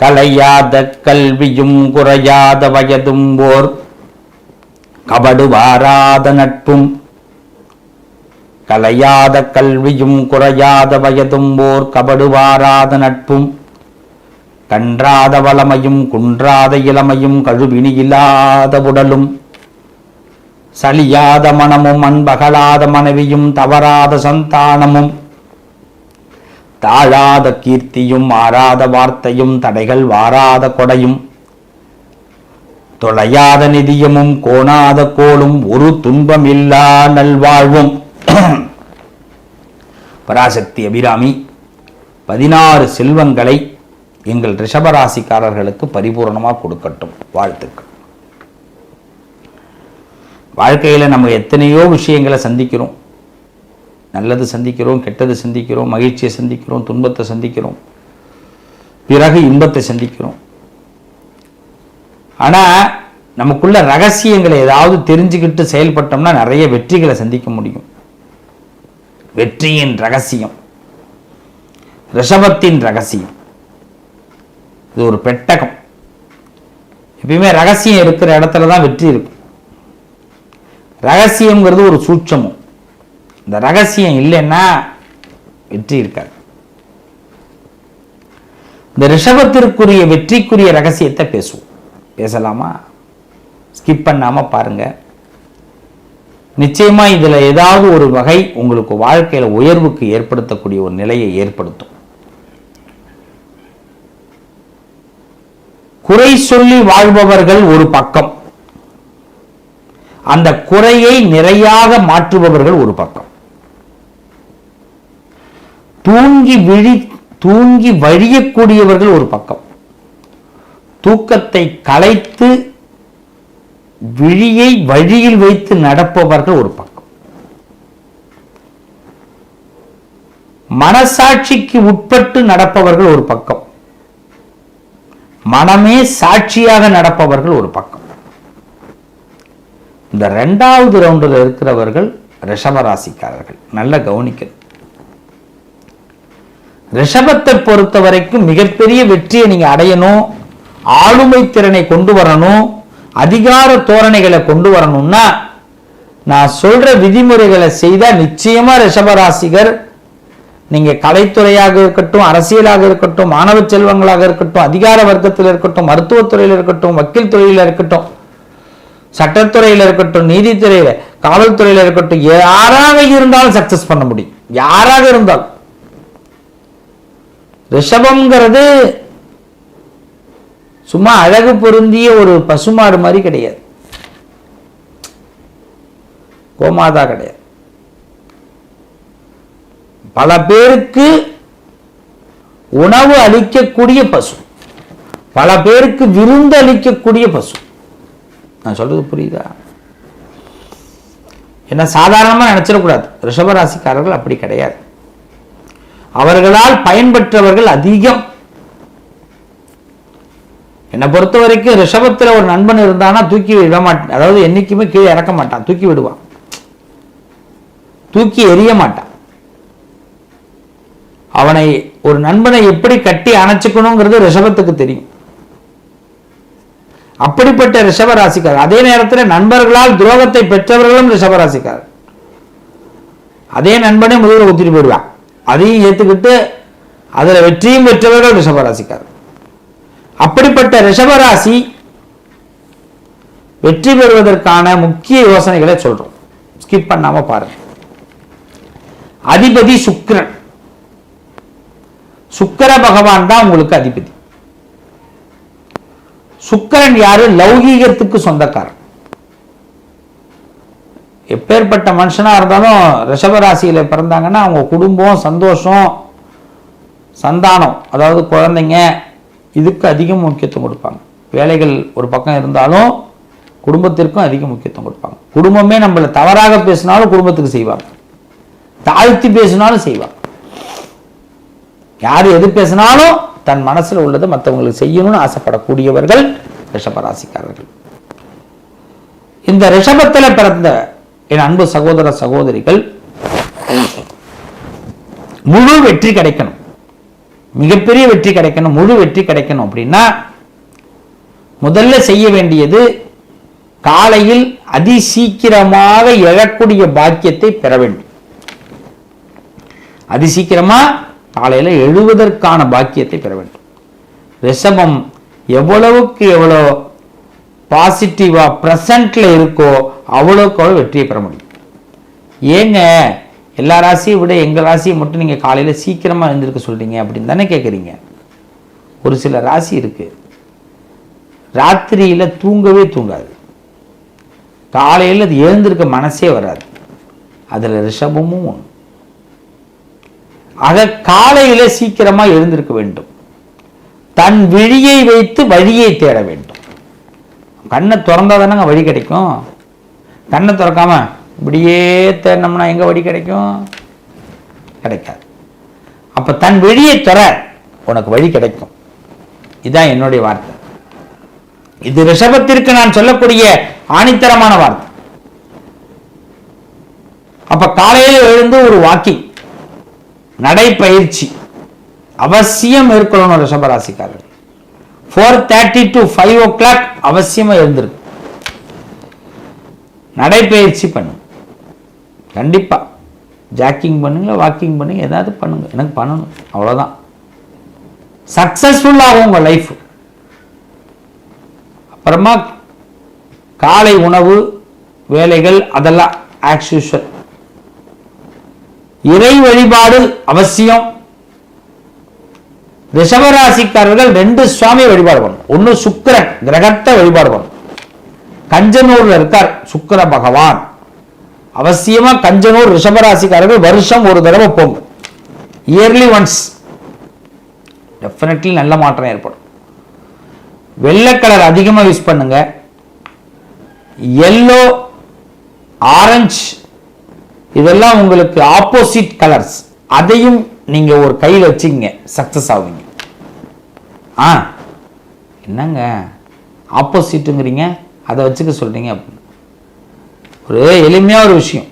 கலையாத கல்வியும் குறையாத வயதும் ஓர் கபடு வாராத நட்பும். கலையாத கல்வியும் குறையாத வயதும் ஓர் கபடு வாராத நட்பும். கன்றாத வளமையும் குன்றாத இளமையும் கழுவினி இல்லாத உடலும். சலியாத மனமும் அன்பகலாத மனைவியும் தவறாத சந்தானமும். தாழாத கீர்த்தியும் ஆறாத வார்த்தையும் தடைகள் வாராத கொடையும். தொலையாத நிதியமும் கோணாத கோலும் ஒரு துன்பமில்லா நல்வாழ்வும். பராசக்தி அபிராமி பதினாறு செல்வங்களை எங்கள் ரிஷபராசிக்காரர்களுக்கு பரிபூரணமாக கொடுக்கட்டும். வாழ்த்துக்கள். வாழ்க்கையில் நம்ம எத்தனையோ விஷயங்களை சந்திக்கிறோம். நல்லது சந்திக்கிறோம் கெட்டது சந்திக்கிறோம் மகிழ்ச்சியை சந்திக்கிறோம் துன்பத்தை சந்திக்கிறோம். பிறகு இன்பத்தை சந்திக்கிறோம். ஆனால் நமக்குள்ள ரகசியங்களை ஏதாவது தெரிஞ்சுக்கிட்டு செயல்பட்டோம்னா நிறைய வெற்றிகளை சந்திக்க முடியும். வெற்றியின் ரகசியம். ரிஷபத்தின் ரகசியம். இது ஒரு பெட்டகம். எப்பயுமே ரகசியம் இருக்கிற இடத்துல தான் வெற்றி இருக்கும். ரகசியம்ங்கிறது ஒரு சூட்சமும். இந்த ரகசியம் இல்லைன்னா வெற்றி இருக்காது. இந்த ரிஷபத்திற்குரிய வெற்றிக்குரிய ரகசியத்தை பேசுவோம். பேசலாமா? ஸ்கிப் பண்ணாம பாருங்க. நிச்சயமா இதுல ஏதாவது ஒரு வகை உங்களுக்கு வாழ்க்கையில உயர்வுக்கு ஏற்படுத்தக்கூடிய ஒரு நிலையை ஏற்படுத்தும். குறை சொல்லி வாழ்பவர்கள் ஒரு பக்கம். அந்த குறையை நிறையாக மாற்றுபவர்கள் ஒரு பக்கம். தூங்கி விழி தூங்கி வழியக்கூடியவர்கள் ஒரு பக்கம். தூக்கத்தை கலைத்து விழியை வழியில் வைத்து நடப்பவர்கள் ஒரு பக்கம். மனசாட்சிக்கு உட்பட்டு நடப்பவர்கள் ஒரு பக்கம். மனமே சாட்சியாக நடப்பவர்கள் ஒரு பக்கம். இந்த ரெண்டாவது ரவுண்டில் இருக்கிறவர்கள் ரிஷபராசிக்காரர்கள் நல்ல கவனிக்கணும். ரிஷபத்தை பொறுத்த வரைக்கும் மிகப்பெரிய வெற்றியை நீங்க அடையணும். ஆளுமை திறனை கொண்டு வரணும். அதிகார தோரணைகளை கொண்டு வரணும்னா நான் சொல்ற விதிமுறைகளை செய்தா நிச்சயமா ரிஷபராசிகர் நீங்க கலைத்துறையாக இருக்கட்டும் அரசியலாக இருக்கட்டும் மாணவ செல்வங்களாக இருக்கட்டும் அதிகார வர்க்கத்தில் இருக்கட்டும் மருத்துவத்துறையில் இருக்கட்டும் வக்கீல் துறையில் இருக்கட்டும் சட்டத்துறையில் இருக்கட்டும் நீதித்துறையில காவல்துறையில் இருக்கட்டும் யாராக இருந்தாலும் சக்சஸ் பண்ண முடியும். யாராக இருந்தாலும். ரிஷபம்ங்கிறது சும்மா அழகு பொருந்திய ஒரு பசுமாடு மாதிரி கிடையாது. கோமாதா கிடையாது. பல பேருக்கு உணவு அளிக்கக்கூடிய பசு. பல பேருக்கு விருந்து அளிக்கக்கூடிய பசு. நான் சொல்றது புரியுதா? என்ன சாதாரணமா நினைச்சிடக்கூடாது. ரிஷபராசிக்காரர்கள் அப்படி கிடையாது. அவர்களால் பயன்பெற்றவர்கள் அதிகம். என்னை பொறுத்த வரைக்கும் ரிஷபத்தில் ஒரு நண்பன் இருந்தானா தூக்கி விட மாட்டான். அதாவது என்னைக்குமே கீழே இறக்க மாட்டான். தூக்கி விடுவான். தூக்கி எரிய மாட்டான். அவனை ஒரு நண்பனை எப்படி கட்டி அணைச்சிக்கணுங்கிறது ரிஷபத்துக்கு தெரியும். அப்படிப்பட்ட ரிஷபராசிக்கார் அதே நேரத்தில் நண்பர்களால் துரோகத்தை பெற்றவர்களும் ரிஷபராசிக்கார் அதே நண்பனே முதல்ல ஊத்திட்டு போயிடுவான். அதையும் ஏத்துக்கிட்டு அதுல வெற்றியும் பெற்றவர்கள் ரிஷபராசிக்கார் அப்படிப்பட்ட ரிஷபராசி வெற்றி பெறுவதற்கான முக்கிய யோசனைகளை சொல்றோம். ஸ்கிப் பண்ணாம பாருங்க. அதிபதி சுக்கரன். சுக்கர பகவான் தான் உங்களுக்கு அதிபதி. சுக்கிரன் யாரு? லௌகீகத்துக்கு சொந்தக்காரன். எப்பேற்பட்ட மனுஷனா இருந்தாலும் ரிஷபராசியில் பிறந்தாங்கன்னா அவங்க குடும்பம் சந்தோஷம் சந்தானம் அதாவது குழந்தைங்க இதுக்கு அதிக முக்கியத்துவம் கொடுப்பாங்க. வேலைகள் ஒரு பக்கம் இருந்தாலும் குடும்பத்திற்கும் அதிக முக்கியத்துவம் கொடுப்பாங்க. குடும்பமே நம்மளை தவறாக பேசினாலும் குடும்பத்துக்கு செய்வாங்க. தாழ்த்தி பேசினாலும் செய்வாங்க. யார் எது பேசினாலும் தன் மனசுல உள்ளதை மற்றவங்களுக்கு செய்யணும்னு ஆசைப்படக்கூடியவர்கள் ரிஷபராசிக்காரர்கள். இந்த ரிஷபத்தில் பிறந்த என் அன்பு சகோதர சகோதரிகள் முழு வெற்றி கிடைக்கணும். மிகப்பெரிய வெற்றி கிடைக்கணும் முழு வெற்றி கிடைக்கணும் அப்படின்னா முதல்ல செய்ய வேண்டியது காலையில் அதி சீக்கிரமாக எழக்கூடிய பாக்கியத்தை பெற வேண்டும். அதி சீக்கிரமா எழுவதற்கான பாக்கியத்தை பெற வேண்டும். ரிஷபம் எவ்வளவுக்கு எவ்வளோ பாசிட்டிவாக ப்ரெசண்ட்ல இருக்கோ அவ்வளோக்கு அவ்வளோ வெற்றியை பெற முடியும். ஏங்க எல்லா ராசியை விட எங்க ராசியை மட்டும் நீங்க காலையில சீக்கிரமா எழுந்திருக்க சொல்றீங்க அப்படின்னு தானே கேட்குறீங்க ஒரு சில ராசி இருக்கு. ராத்திரியில தூங்கவே தூங்காது. காலையில் அது எழுந்திருக்க மனசே வராது. அதுல ரிஷபமும் ஒன்று ஆக காலையில சீக்கிரமா எழுந்திருக்க வேண்டும். தன் விழியை வைத்து வழியை தேட வேண்டும். கண்ணை திறந்தா தானங்க வழி கிடைக்கும்? கண்ணை திறக்காம இப்படியே தேடினோம்னா எங்க வழி கிடைக்கும்? கிடைக்காது. அப்போ தன் வெளியை துற உனக்கு வழி கிடைக்கும். இதுதான் என்னுடைய வார்த்தை. இது ரிஷபத்திற்கு நான் சொல்லக்கூடிய ஆணித்தரமான வார்த்தை. அப்ப காலையில் எழுந்து ஒரு வாக்கிங் நடைப்பயிற்சி அவசியம் மேற்கொள்ளணும் ரிஷபராசிக்காரர்கள். Four thirty to five o'clock அவசியமாக இருந்திருக்கு. நடைப்பயிற்சி பண்ணுங்க கண்டிப்பாக ஜாக்கிங் பண்ணுங்க வாக்கிங் பண்ணுங்க ஏதாவது பண்ணுங்க. எனக்கு பண்ணணும். அவ்வளோதான் சக்ஸஸ்ஃபுல்லாகும் உங்கள் லைஃப். அப்புறமா காலை உணவு வேலைகள் அதெல்லாம் ஆக்ஸ் யூஷுவல் இறை வழிபாடு அவசியம். ரிஷபராசிக்காரர்கள் ரெண்டு சுவாமியை வழிபாடு பண்ணணும். ஒன்று சுக்கிரன் கிரகத்தை வழிபாடு பண்ணணும். கஞ்சனூர்ல இருக்கார் சுக்கிர பகவான். அவசியமா கஞ்சனூர் ரிஷபராசிக்காரர்கள் வருஷம் ஒரு தடவை போங்க. இயர்லி ஒன்ஸ் டெஃபினெட்லி நல்ல மாற்றம் ஏற்படும். வெள்ளை கலர் அதிகமாக யூஸ் பண்ணுங்க. எல்லோ ஆரஞ்சு இதெல்லாம் உங்களுக்கு ஆப்போசிட் கலர்ஸ் அதையும் நீங்க ஒரு கையில் வச்சுக்கங்க. சக்சஸ் ஆகுங்க ஆ என்னங்க? ஆப்போசிட்டுங்கிறீங்க அதை வச்சுக்க சொல்கிறீங்க அப்படின்னு ஒரு எளிமையாக ஒரு விஷயம்.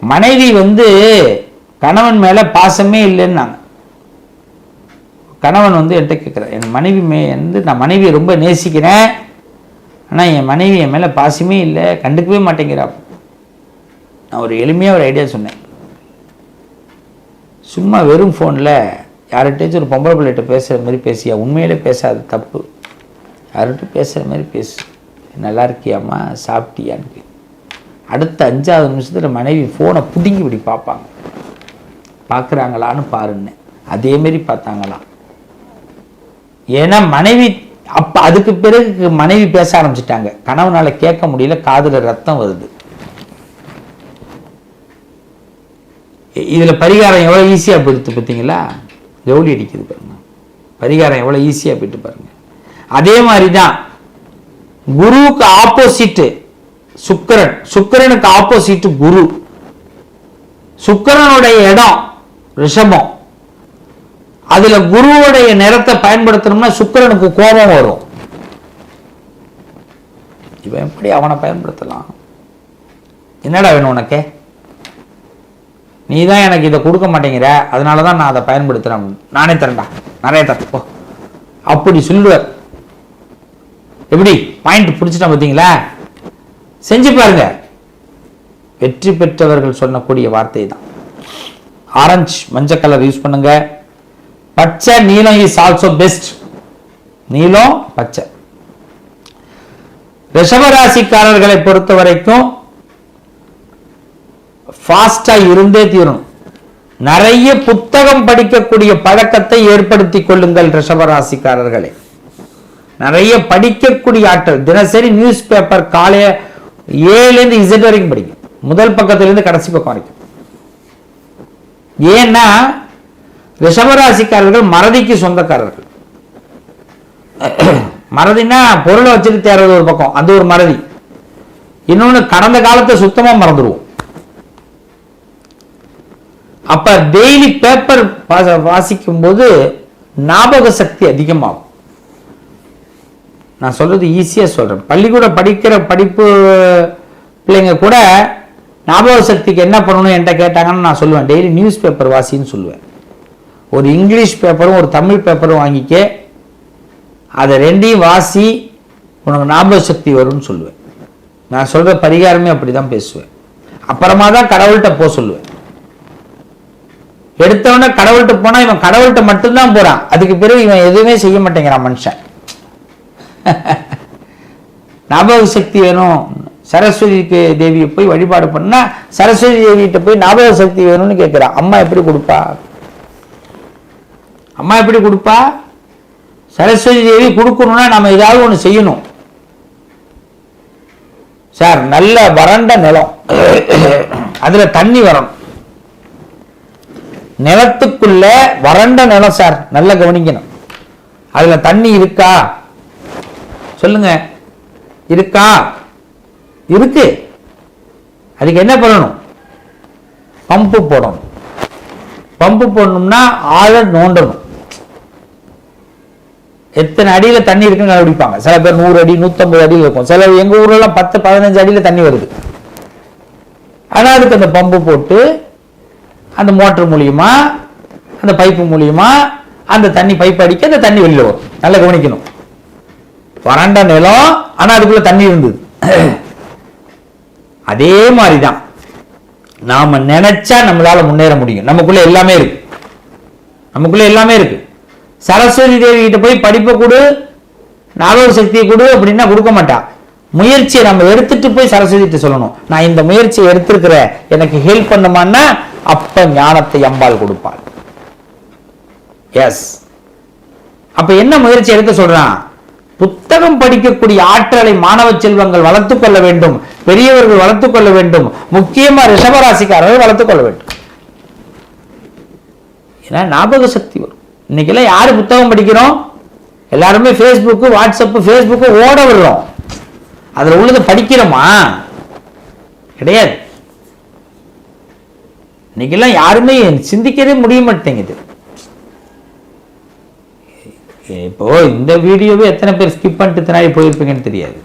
மனைவி வந்து கணவன் மேலே பாசமே இல்லைன்னாங்க. கணவன் வந்து என்கிட்ட கேட்குறார் என் மனைவி மே வந்து நான் மனைவியை ரொம்ப நேசிக்கிறேன். ஆனால் என் மனைவி என் மேலே பாசமே இல்லை. கண்டுக்கவே மாட்டேங்கிறா. நான் ஒரு எளிமையாக ஒரு ஐடியா சொன்னேன். சும்மா வெறும் ஃபோனில் யார்கிட்டயாச்சும் ஒரு பொம்பளை பிள்ளைகிட்ட பேசுகிற மாதிரி பேசியா? உண்மையிலே பேசாது தப்பு. யார்கிட்ட பேசுகிற மாதிரி பேசு. நல்லா இருக்கியாம்மா? சாப்பிட்டியான்னு அடுத்த அஞ்சாவது நிமிஷத்தில் மனைவி ஃபோனை பிடுங்கி இப்படி பார்ப்பாங்க. பார்க்குறாங்களான்னு பாருன்னு. அதே மாதிரி பார்த்தாங்களாம். ஏன்னா மனைவி அப்ப அதுக்கு பிறகு மனைவி பேச ஆரம்பிச்சிட்டாங்க. கணவனால கேட்க முடியல காதுல ரத்தம் வருது. இதில் இதுல பரிகாரம் எவ்வளவு ஈஸியா போயிடுது பார்த்தீங்களா ஜவுளி அடிக்குது பாருங்க. பரிகாரம் எவ்வளவு ஈஸியா போயிட்டு பாருங்க. அதே மாதிரிதான் குருவுக்கு ஆப்போசிட் சுக்கிரன். சுக்கிரனுக்கு ஆப்போசிட் குரு. சுக்கரனுடைய இடம் ரிஷபம். அதுல குருவுடைய நிறத்தை பயன்படுத்தணும்னா சுக்கிரனுக்கு கோபம் வரும். இவன் எப்படி அவனை பயன்படுத்தலாம்? என்னடா வேணும் உனக்கு? நீ தான் எனக்கு இதை கொடுக்க மாட்டேங்கிற. அதனால தான் நான் அதை பயன்படுத்துறேன். நானே தரேன்டா. நிறைய தரேன். போ. அப்படி சொல்லுவார். எப்படி? பாயிண்ட் பிடிச்சிட்டேன் பார்த்தீங்களா? செஞ்சு பாருங்க. வெற்றி பெற்றவர்கள் சொல்லக்கூடிய வார்த்தை தான். ஆரஞ்சு மஞ்சள் கலர் யூஸ் பண்ணுங்க. பச்சை நீலம் இஸ் ஆல்சோ பெஸ்ட் நீலம் பச்சை. ரிஷபராசிக்காரர்களை பொறுத்த வரைக்கும் ஃபாஸ்டா இருந்தே தீரணும் நிறைய புத்தகம் படிக்கக்கூடிய பழக்கத்தை ஏற்படுத்தி கொள்ளுங்கள் ரிஷபராசிக்காரர்களே. நிறைய படிக்கக்கூடிய ஆற்றல் தினசரி நியூஸ் பேப்பர் காலைய ஏழுலேருந்து இசட் வரைக்கும் படிக்கும். முதல் பக்கத்திலிருந்து கடைசி பக்கம் வரைக்கும். ஏன்னா ரிஷபராசிக்காரர்கள் மறதிக்கு சொந்தக்காரர்கள். மறதினா பொருளை வச்சுட்டு தேர்றது ஒரு பக்கம் அது ஒரு மறதி. இன்னொன்னு கடந்த காலத்தை சுத்தமாக மறந்துடுவோம் அப்ப டெய்லி பேப்பர் வாசிக்கும் போது ஞாபக சக்தி அதிகமாகும். நான் சொல்றது ஈஸியா சொல்றேன். பள்ளிக்கூட படிக்கிற படிப்பு பிள்ளைங்க கூட ஞாபக சக்திக்கு என்ன பண்ணணும் என்கிட்ட கேட்டாங்கன்னு நான் சொல்லுவேன். டெய்லி நியூஸ் பேப்பர் வாசின்னு சொல்லுவேன். ஒரு இங்கிலீஷ் பேப்பரும் ஒரு தமிழ் பேப்பரும் வாங்கிக்க அதை ரெண்டையும் வாசி உனக்கு ஞாபக சக்தி வரும்னு சொல்லுவேன். நான் சொல்ற பரிகாரமே அப்படிதான் பேசுவேன். அப்புறமா தான் கடவுள்கிட்ட போக சொல்லுவேன். எடுத்தவொடனே கடவுள்கிட்ட போனா இவன் கடவுள்கிட்ட மட்டும்தான் போறான். அதுக்கு பிறகு இவன் எதுவுமே செய்ய மாட்டேங்கிறான் மனுஷன். ஞாபக சக்தி வேணும் சரஸ்வதிக்கு தேவியை போய் வழிபாடு பண்ணா சரஸ்வதி தேவிகிட்ட போய் ஞாபக சக்தி வேணும்னு கேட்கிறான் அம்மா எப்படி கொடுப்பா? அம்மா எப்படி கொடுப்பா? சரஸ்வதி தேவி கொடுக்கணும்னா நம்ம ஏதாவது ஒன்று செய்யணும். சார் நல்ல வறண்ட நிலம். அதுல தண்ணி வரணும். நிலத்துக்குள்ள வறண்ட நிலம் சார் நல்லா கவனிக்கணும். அதுல தண்ணி இருக்கா? சொல்லுங்க. இருக்கா? இருக்கு. அதுக்கு என்ன பண்ணணும்? பம்பு போடணும். பம்பு போடணும்னா ஆழ நோண்டணும். எத்தனை அடியில் தண்ணி இருக்குன்னு கண்டுபிடிப்பாங்க. சில பேர் நூறு அடி நூற்றம்பது அடியில் இருக்கும். சில எங்கள் ஊரெல்லாம் பத்து பதினஞ்சு அடியில் தண்ணி வருது. ஆனால் அதுக்கு அந்த பம்பு போட்டு அந்த மோட்டர் மூலியமா அந்த பைப்பு மூலியமா அந்த தண்ணி பைப் அடிக்க அந்த தண்ணி வெளியில் வரும். நல்லா கவனிக்கணும். வறண்ட நிலம் ஆனால் அதுக்குள்ள தண்ணி இருந்தது. அதே மாதிரி தான் நாம் நினைச்சா நம்மளால் முன்னேற முடியும். நமக்குள்ள எல்லாமே இருக்கு. நமக்குள்ள எல்லாமே இருக்கு. சரஸ்வதி தேவி கிட்ட போய் படிப்பை கொடு ஞாபக சக்தியை கொடு அப்படின்னா கொடுக்க மாட்டா. முயற்சியை நம்ம எடுத்துட்டு போய் சரஸ்வதி கிட்ட சொல்லணும். நான் இந்த முயற்சியை எடுத்திருக்கிறேன். எனக்கு ஹெல்ப் பண்ணுமான்னா அப்ப ஞானத்தை அம்பாள் கொடுப்பாள். எஸ் அப்ப என்ன முயற்சி எடுக்க சொல்றான்? புத்தகம் படிக்கக்கூடிய ஆற்றலை மாணவ செல்வங்கள் வளர்த்துக் கொள்ள வேண்டும். பெரியவர்கள் வளர்த்துக் கொள்ள வேண்டும். முக்கியமா ரிஷபராசிக்காரர்கள் வளர்த்துக் கொள்ள வேண்டும். ஏன்னா ஞாபக சக்தி வரும். இன்னைக்கெல்லாம் யாரு புத்தகம் படிக்கிறோம்? எல்லாருமே ஃபேஸ்புக்கு வாட்ஸ்அப்பு ஃபேஸ்புக்கு ஓட விடுறோம். அதுல உள்ளதை படிக்கிறோமா? கிடையாது. இன்னைக்கெல்லாம் யாருமே சிந்திக்கவே முடிய மாட்டேங்குது. இப்போ இந்த வீடியோவே எத்தனை பேர் ஸ்கிப் பண்ணிட்டு தினாடி போயிருப்பீங்கன்னு தெரியாது.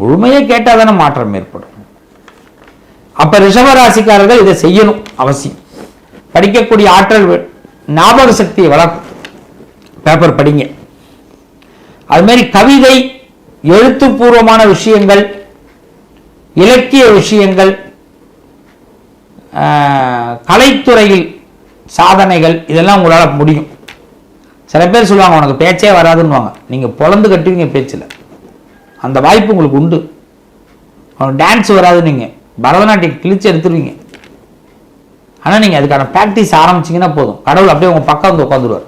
முழுமையை கேட்டால் தானே மாற்றம் ஏற்படும். அப்ப ரிஷபராசிக்காரர்கள் இதை செய்யணும் அவசியம். படிக்கக்கூடிய ஆற்றல் ஞாபக சக்தியை வளர்க்கும். பேப்பர் படிங்க. அது மாதிரி கவிதை எழுத்துப்பூர்வமான விஷயங்கள் இலக்கிய விஷயங்கள் கலைத்துறையில் சாதனைகள் இதெல்லாம் உங்களால் முடியும். சில பேர் சொல்லுவாங்க உனக்கு பேச்சே வராதுன்னுவாங்க. நீங்கள் பொழந்து கட்டுவீங்க பேச்சில். அந்த வாய்ப்பு உங்களுக்கு உண்டு. உனக்கு டான்ஸ் வராது நீங்கள் பரதநாட்டியம் கிழிச்சு எடுத்துருவீங்க. ஆனால் நீங்கள் அதுக்கான ப்ராக்டிஸ் ஆரம்பிச்சீங்கன்னா போதும். கடவுள் அப்படியே உங்கள் பக்கம் வந்து உட்காந்துருவார்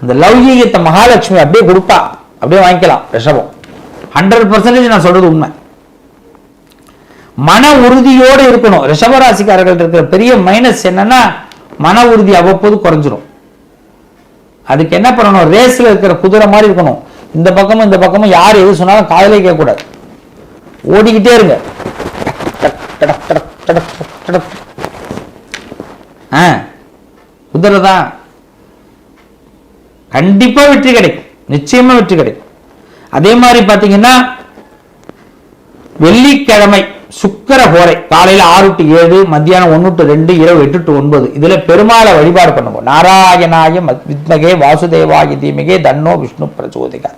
அந்த லௌகீகத்தை மகாலட்சுமி அப்படியே கொடுப்பா. அப்படியே வாங்கிக்கலாம் ரிஷபம். ஹண்ட்ரட் பர்சன்டேஜ் நான் சொல்கிறது உண்மை. மன உறுதியோடு இருக்கணும். ரிஷபராசிக்காரர்கள் இருக்கிற பெரிய மைனஸ் என்னன்னா மன உறுதி அவ்வப்போது குறைஞ்சிரும். அதுக்கு என்ன பண்ணணும்? ரேஸ்ல இருக்கிற குதிரை மாதிரி இருக்கணும். இந்த பக்கமும் இந்த பக்கமும் யார் எது சொன்னாலும் காதலே கேட்கக்கூடாது. ஓடிக்கிட்டே இருங்க. ஆ குதிரை தான். கண்டிப்பா வெற்றி கிடைக்கும். நிச்சயமா வெற்றி கிடைக்கும். அதே மாதிரி பாத்தீங்கன்னா வெள்ளிக்கிழமை சுக்கர போரை காலையில ஆறு டு ஏழு மத்தியானம் ஒன்று டு ரெண்டு இரவு எட்டு டு ஒன்பது. இதுல பெருமாளை வழிபாடு பண்ணுவோம் நாராயணாய மத்- வித்மகே வாசுதேவாய தீமிகே தன்னோ விஷ்ணு பிரச்சோதிகார்.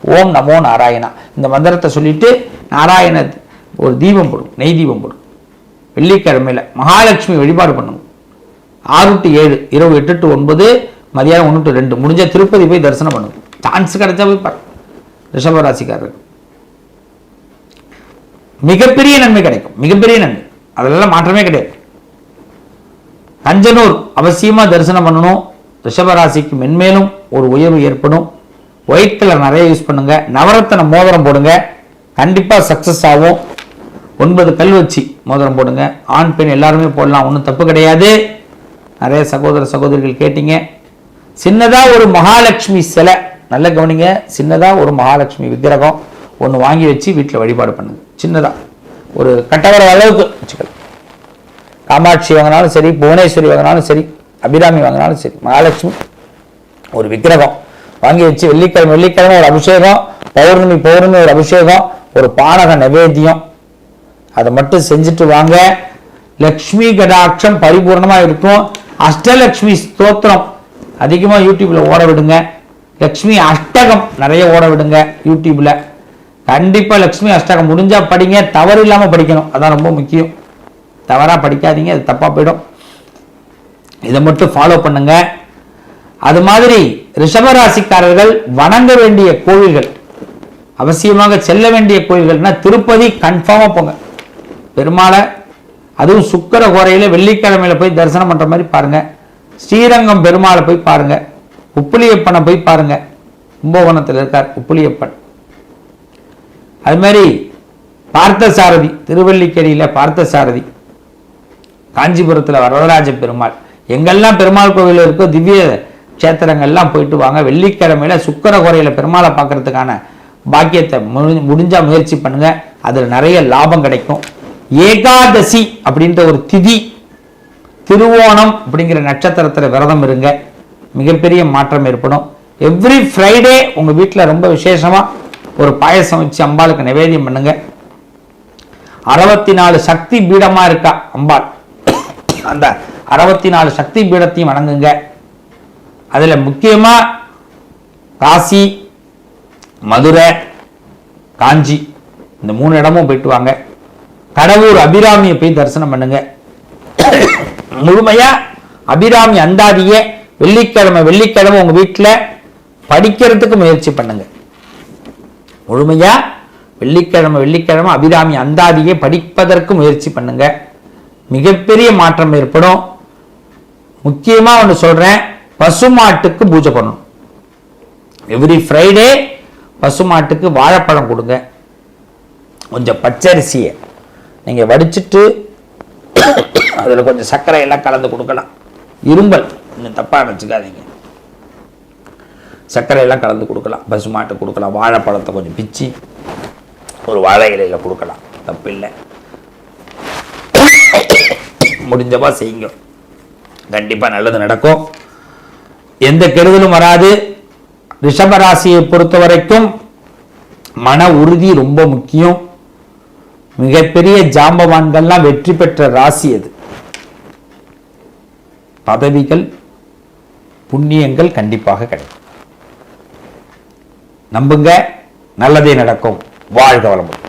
ஓம் நமோ நாராயணா. இந்த மந்திரத்தை சொல்லிட்டு நாராயண ஒரு தீபம் போடும் நெய் தீபம் போடும். வெள்ளிக்கிழமையில மகாலட்சுமி வழிபாடு பண்ணுங்க. ஆறு டு ஏழு இரவு எட்டு டு ஒன்பது மதியானம் ஒன்று டு ரெண்டு. முடிஞ்ச திருப்பதி போய் தரிசனம் பண்ணுங்க. சான்ஸ் கிடைச்சா போய் பாருங்க. ரிஷபராசிக்காரர்கள். மிகப்பெரிய நன்மை கிடைக்கும். மிகப்பெரிய நன்மை. அதெல்லாம் மாற்றமே கிடையாது. தஞ்சனூர் அவசியமா தரிசனம் பண்ணணும். ரிஷபராசிக்கு மென்மேலும் ஒரு உயர்வு ஏற்படும். ஒயிட் கலர் நிறைய யூஸ் பண்ணுங்க. நவரத்தன மோதிரம் போடுங்க. கண்டிப்பாக சக்ஸஸ் ஆகும். ஒன்பது கல் வச்சு மோதிரம் போடுங்க. ஆண் பெண் எல்லாருமே போடலாம். ஒன்றும் தப்பு கிடையாது. நிறைய சகோதர சகோதரிகள் கேட்டீங்க. சின்னதாக ஒரு மகாலட்சுமி சிலை. நல்ல கவனிங்க. சின்னதாக ஒரு மகாலட்சுமி விக்கிரகம். ஒன்று வாங்கி வச்சு வீட்டில் வழிபாடு பண்ணுங்க. சின்னதா. ஒரு கட்டவர அளவுக்கு வச்சுக்கலாம். காமாட்சி வாங்கினாலும் சரி புவனேஸ்வரி வாங்கினாலும் சரி அபிராமி வாங்கினாலும் சரி மகாலட்சுமி. ஒரு விக்கிரகம் வாங்கி வச்சு வெள்ளிக்கிழமை வெள்ளிக்கிழமை ஒரு அபிஷேகம் பௌர்ணமி பௌர்ணமி ஒரு அபிஷேகம் ஒரு பானக நைவேத்தியம். அதை மட்டும் செஞ்சுட்டு வாங்க. லக்ஷ்மி கடாட்சம் பரிபூர்ணமாக இருக்கும். அஷ்டலக்ஷ்மி ஸ்தோத்திரம். அதிகமா யூடியூப்ல ஓட விடுங்க. லக்ஷ்மி அஷ்டகம் நிறைய ஓட விடுங்க யூடியூப்ல. கண்டிப்பாக லக்ஷ்மி அஷ்டகம் முடிஞ்சால் படிங்க. தவறு இல்லாமல் படிக்கணும். அதான் ரொம்ப முக்கியம். தவறாக படிக்காதீங்க. அது தப்பாக போயிடும். இதை மட்டும் ஃபாலோ பண்ணுங்க. அது மாதிரி ரிஷபராசிக்காரர்கள் வணங்க வேண்டிய கோவில்கள் அவசியமாக செல்ல வேண்டிய கோயில்கள்னா திருப்பதி கன்ஃபார்மாக போங்க. பெருமாளை அதுவும் சுக்கர குறையில் வெள்ளிக்கிழமையில் போய் தரிசனம் பண்ணுற மாதிரி பாருங்கள் ஸ்ரீரங்கம் பெருமாளை போய் பாருங்கள் உப்புளியப்பனை போய் பாருங்க. கும்பகோணத்தில் இருக்கார் உப்புளியப்பன். அது மாதிரி பார்த்தசாரதி திருவல்லிக்கேணியில பார்த்தசாரதி காஞ்சிபுரத்தில் வரதராஜ பெருமாள். எங்கெல்லாம் பெருமாள் கோவில் இருக்கோ திவ்ய க்ஷேத்திரங்கள்லாம் போயிட்டு வாங்க. வெள்ளிக்கிழமையில் சுக்கர குறையில பெருமாளை பார்க்கறதுக்கான பாக்கியத்தை முடி- முடிஞ்சா முயற்சி பண்ணுங்க. அதில் நிறைய லாபம் கிடைக்கும். ஏகாதசி அப்படின்ற ஒரு திதி திருவோணம் அப்படிங்கிற நட்சத்திரத்தில் விரதம் இருங்க. மிகப்பெரிய மாற்றம் ஏற்படும். எவ்ரி ஃப்ரைடே உங்கள் வீட்டில் ரொம்ப விசேஷமாக ஒரு பாயசம் வச்சு அம்பாளுக்கு நிவேதியம் பண்ணுங்க. அறுபத்தி நாலு சக்தி பீடமா இருக்கா அம்பாள்? அந்த அறுபத்தி நாலு சக்தி பீடத்தையும் வணங்குங்க. அதுல முக்கியமா காசி மதுரை காஞ்சி இந்த மூணு இடமும் போயிட்டு வாங்க. கடவுர் அபிராமியை போய் தரிசனம் பண்ணுங்க. முழுமையா அபிராமி அந்தாதியை வெள்ளிக்கிழமை வெள்ளிக்கிழமை உங்க வீட்டுல படிக்கிறதுக்கு முயற்சி பண்ணுங்க. முழுமையா வெள்ளிக்கிழமை வெள்ளிக்கிழமை அபிராமி அந்தாதியை படிப்பதற்கு முயற்சி பண்ணுங்க. மிகப்பெரிய மாற்றம் ஏற்படும். முக்கியமா ஒன்று சொல்றேன் பசுமாட்டுக்கு பூஜை பண்ணணும். எவ்ரி ஃப்ரைடே பசுமாட்டுக்கு வாழைப்பழம் கொடுங்க. கொஞ்சம் பச்சரிசியை நீங்க வடிச்சிட்டு அதில் கொஞ்சம் சர்க்கரை எல்லாம் கலந்து கொடுக்கலாம். இரும்பல் இன்னும் தப்பாக நினச்சிக்காதீங்க. சர்க்கரையெல்லாம் கலந்து கொடுக்கலாம். பசுமாட்டு கொடுக்கலாம். வாழைப்பழத்தை கொஞ்சம் பிச்சு ஒரு வாழை இலையில கொடுக்கலாம். தப்பில்லை. முடிஞ்சவா செய்யுங்க. கண்டிப்பா நல்லது நடக்கும். எந்த கெடுதலும் வராது. ரிஷபராசியை பொறுத்த வரைக்கும் மன உறுதி ரொம்ப முக்கியம். மிகப்பெரிய ஜாம்பவான்கள்லாம் வெற்றி பெற்ற ராசி அது. பதவிகள் புண்ணியங்கள் கண்டிப்பாக கிடைக்கும். நம்புங்க. நல்லதே நடக்கும். வாழ்க வளமுடன்.